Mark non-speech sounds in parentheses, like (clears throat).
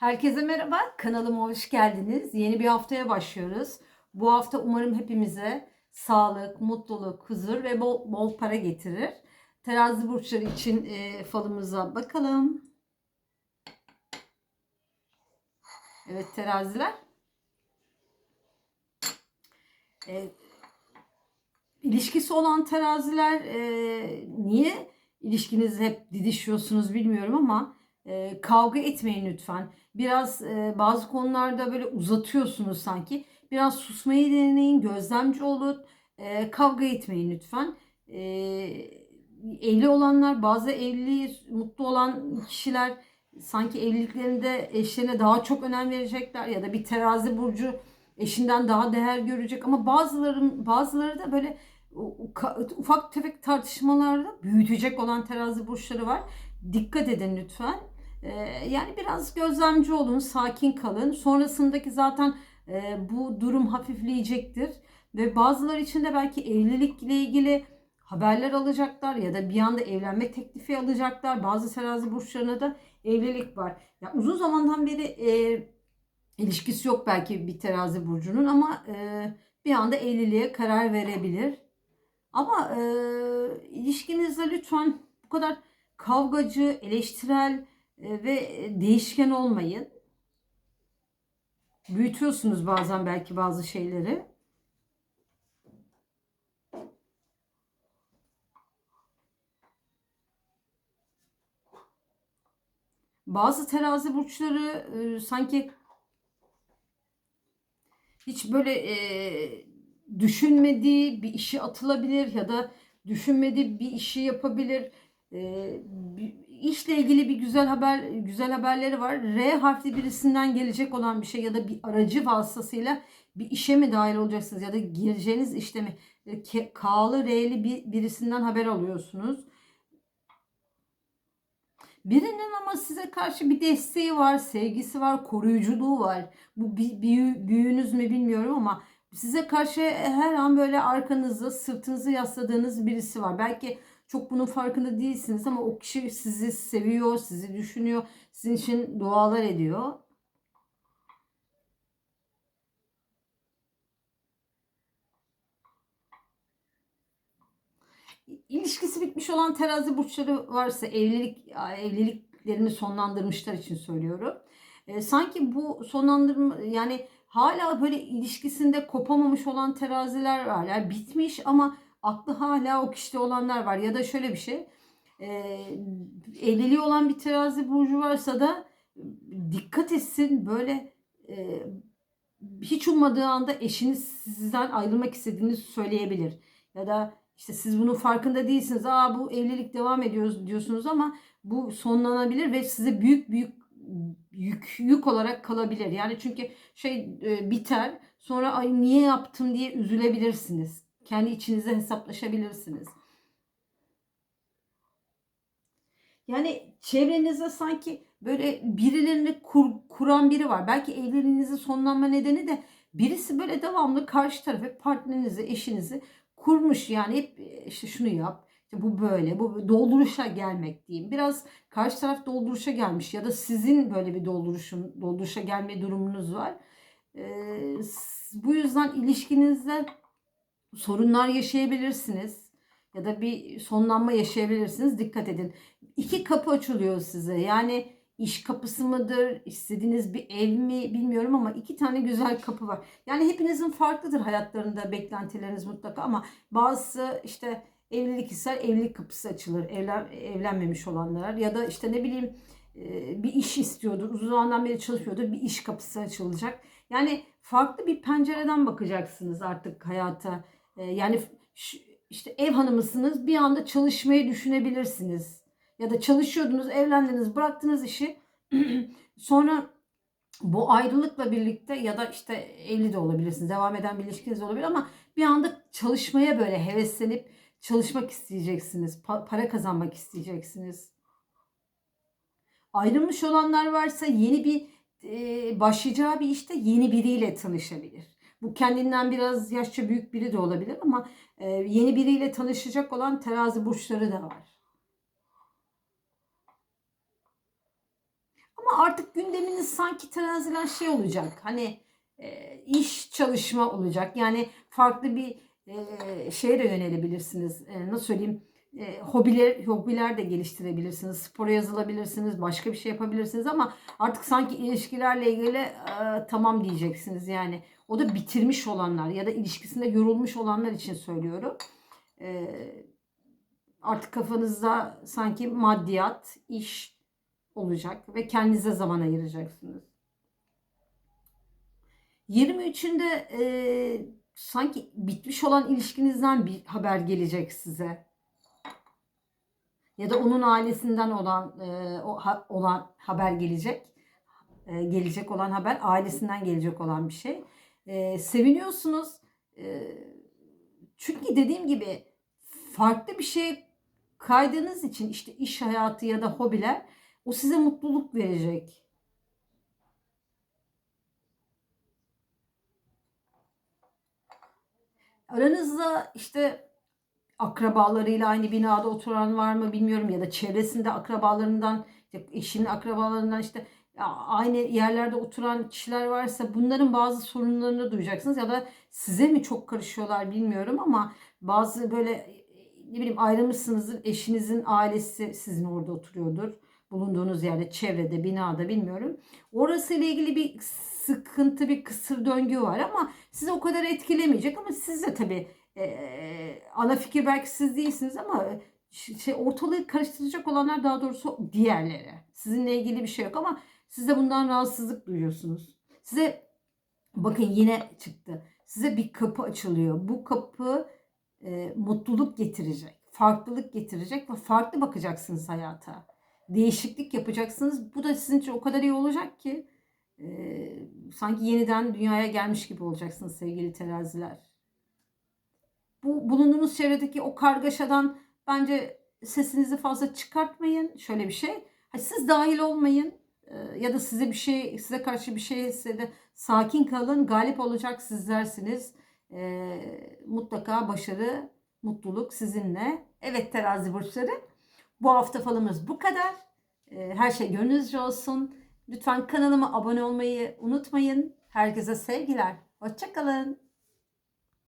Herkese merhaba, kanalıma hoş geldiniz. Yeni bir haftaya başlıyoruz. Bu hafta umarım hepimize sağlık, mutluluk, huzur ve bol, bol para getirir. Terazi burçları için e, falımıza bakalım. Evet teraziler. E, ilişkisi olan teraziler e, niye ilişkinizi hep didişiyorsunuz bilmiyorum ama e, kavga etmeyin lütfen. Biraz e, bazı konularda böyle uzatıyorsunuz sanki. Biraz susmayı deneyin, gözlemci olun. E, kavga etmeyin lütfen. E, evli olanlar, bazı evli, mutlu olan kişiler sanki evliliklerinde eşlerine daha çok önem verecekler ya da bir terazi burcu eşinden daha değer görecek ama bazıların bazıları da böyle ufak tefek tartışmalarda büyütecek olan terazi burçları var. Dikkat edin lütfen. Ee, yani biraz gözlemci olun, sakin kalın. Sonrasındaki zaten e, bu durum hafifleyecektir. Ve bazıları için de belki evlilikle ilgili haberler alacaklar ya da bir anda evlenme teklifi alacaklar. Bazı terazi burçlarına da evlilik var. Yani uzun zamandan beri e, ilişkisi yok belki bir terazi burcunun ama e, bir anda evliliğe karar verebilir. Ama e, ilişkinizde lütfen bu kadar kavgacı, eleştirel ve değişken olmayın. Büyütüyorsunuz bazen belki bazı şeyleri. Bazı terazi burçları e, sanki hiç böyle e, düşünmediği bir işi atılabilir ya da düşünmediği bir işi yapabilir. E, işle ilgili bir güzel haber güzel haberleri var. R harfli birisinden gelecek olan bir şey ya da bir aracı vasıtasıyla bir işe mi dahil olacaksınız ya da gireceğiniz işte mi K'lı R'li bir, birisinden haber alıyorsunuz. Birinin ama size karşı bir desteği var, sevgisi var, koruyuculuğu var. Bu büyü, büyüğünüz mü bilmiyorum ama size karşı her an böyle arkanızda, sırtınızı yasladığınız birisi var. Belki çok bunun farkında değilsiniz ama o kişi sizi seviyor, sizi düşünüyor, sizin için dualar ediyor. İlişkisi bitmiş olan terazi burçları varsa evlilik evliliklerini sonlandırmışlar için söylüyorum. E, sanki bu sonlandırma yani hala böyle ilişkisinde kopamamış olan teraziler var. Yani bitmiş ama aklı hala o kişide olanlar var. Ya da şöyle bir şey. E, evliliği olan bir terazi burcu varsa da dikkat etsin böyle e, hiç ummadığı anda eşiniz sizden ayrılmak istediğini söyleyebilir. Ya da işte siz bunun farkında değilsiniz. Aa bu evlilik devam ediyoruz diyorsunuz ama bu sonlanabilir ve size büyük büyük yük yük olarak kalabilir. Yani çünkü şey e, biter. Sonra ay niye yaptım diye üzülebilirsiniz. Kendi içinize hesaplaşabilirsiniz. Yani çevrenizde sanki böyle birilerini kur, kuran biri var. Belki evliliğinizin sonlanma nedeni de birisi böyle devamlı karşı tarafı partnerinizi, eşinizi kurmuş. Yani hep işte şunu yap, işte bu böyle, bu dolduruşa gelmek diyeyim. Biraz karşı taraf dolduruşa gelmiş ya da sizin böyle bir dolduruşun, dolduruşa gelme durumunuz var. Ee, bu yüzden ilişkinizde sorunlar yaşayabilirsiniz ya da bir sonlanma yaşayabilirsiniz. Dikkat edin. İki kapı açılıyor size. Yani iş kapısı mıdır, istediğiniz bir ev mi bilmiyorum ama iki tane güzel kapı var. Yani hepinizin farklıdır hayatlarında beklentileriniz mutlaka ama bazısı işte evlilik ister evlilik kapısı açılır. Evlen, evlenmemiş olanlar ya da işte ne bileyim bir iş istiyordur. Uzun zamandan beri çalışıyordur. Bir iş kapısı açılacak. Yani farklı bir pencereden bakacaksınız artık hayata. Yani işte ev hanımısınız bir anda çalışmayı düşünebilirsiniz. Ya da çalışıyordunuz, evlendiniz, bıraktınız işi. (clears throat) Sonra bu ayrılıkla birlikte ya da işte evli de olabilirsiniz, devam eden bir ilişkiniz olabilir ama bir anda çalışmaya böyle heveslenip çalışmak isteyeceksiniz, para kazanmak isteyeceksiniz. Ayrılmış olanlar varsa yeni bir e, başlayacağı bir işte yeni biriyle tanışabilir. Bu kendinden biraz yaşça büyük biri de olabilir ama e, yeni biriyle tanışacak olan terazi burçları da var. Ama artık gündeminiz sanki teraziler şey olacak. Hani e, iş çalışma olacak. Yani farklı bir e, şeye de yönelebilirsiniz. E, nasıl söyleyeyim? E, hobiler hobiler de geliştirebilirsiniz. Spora yazılabilirsiniz. Başka bir şey yapabilirsiniz ama artık sanki ilişkilerle ilgili e, tamam diyeceksiniz yani. O da bitirmiş olanlar ya da ilişkisinde yorulmuş olanlar için söylüyorum. E, artık kafanızda sanki maddiyat, iş olacak ve kendinize zaman ayıracaksınız. 23'ünde e, sanki bitmiş olan ilişkinizden bir haber gelecek size. Ya da onun ailesinden olan e, o ha- olan haber gelecek. E, gelecek olan haber ailesinden gelecek olan bir şey. E, seviniyorsunuz. E, çünkü dediğim gibi farklı bir şey kaydığınız için işte iş hayatı ya da hobiler o size mutluluk verecek. Aranızda işte akrabalarıyla aynı binada oturan var mı bilmiyorum ya da çevresinde akrabalarından, eşinin akrabalarından işte aynı yerlerde oturan kişiler varsa bunların bazı sorunlarını duyacaksınız ya da size mi çok karışıyorlar bilmiyorum ama bazı böyle ne bileyim ayrılmışsınızdır eşinizin ailesi sizin orada oturuyordur bulunduğunuz yerde çevrede binada bilmiyorum. Orası ile ilgili bir sıkıntı bir kısır döngü var ama sizi o kadar etkilemeyecek ama siz de tabii e, ana fikir belki siz değilsiniz ama şey ortalığı karıştıracak olanlar daha doğrusu diğerleri. Sizinle ilgili bir şey yok ama siz de bundan rahatsızlık duyuyorsunuz. Size bakın yine çıktı. Size bir kapı açılıyor. Bu kapı e, mutluluk getirecek, farklılık getirecek ve farklı bakacaksınız hayata. Değişiklik yapacaksınız. Bu da sizin için o kadar iyi olacak ki e, sanki yeniden dünyaya gelmiş gibi olacaksınız sevgili teraziler bu bulunduğunuz çevredeki o kargaşadan bence sesinizi fazla çıkartmayın. Şöyle bir şey. Siz dahil olmayın Ee, ya da size bir şey size karşı bir şey hissede sakin kalın. Galip olacak sizlersiniz. Ee, mutlaka başarı, mutluluk sizinle. Evet terazi burçları. Bu hafta falımız bu kadar. Ee, her şey gönlünüzce olsun. Lütfen kanalıma abone olmayı unutmayın. Herkese sevgiler. Hoşçakalın.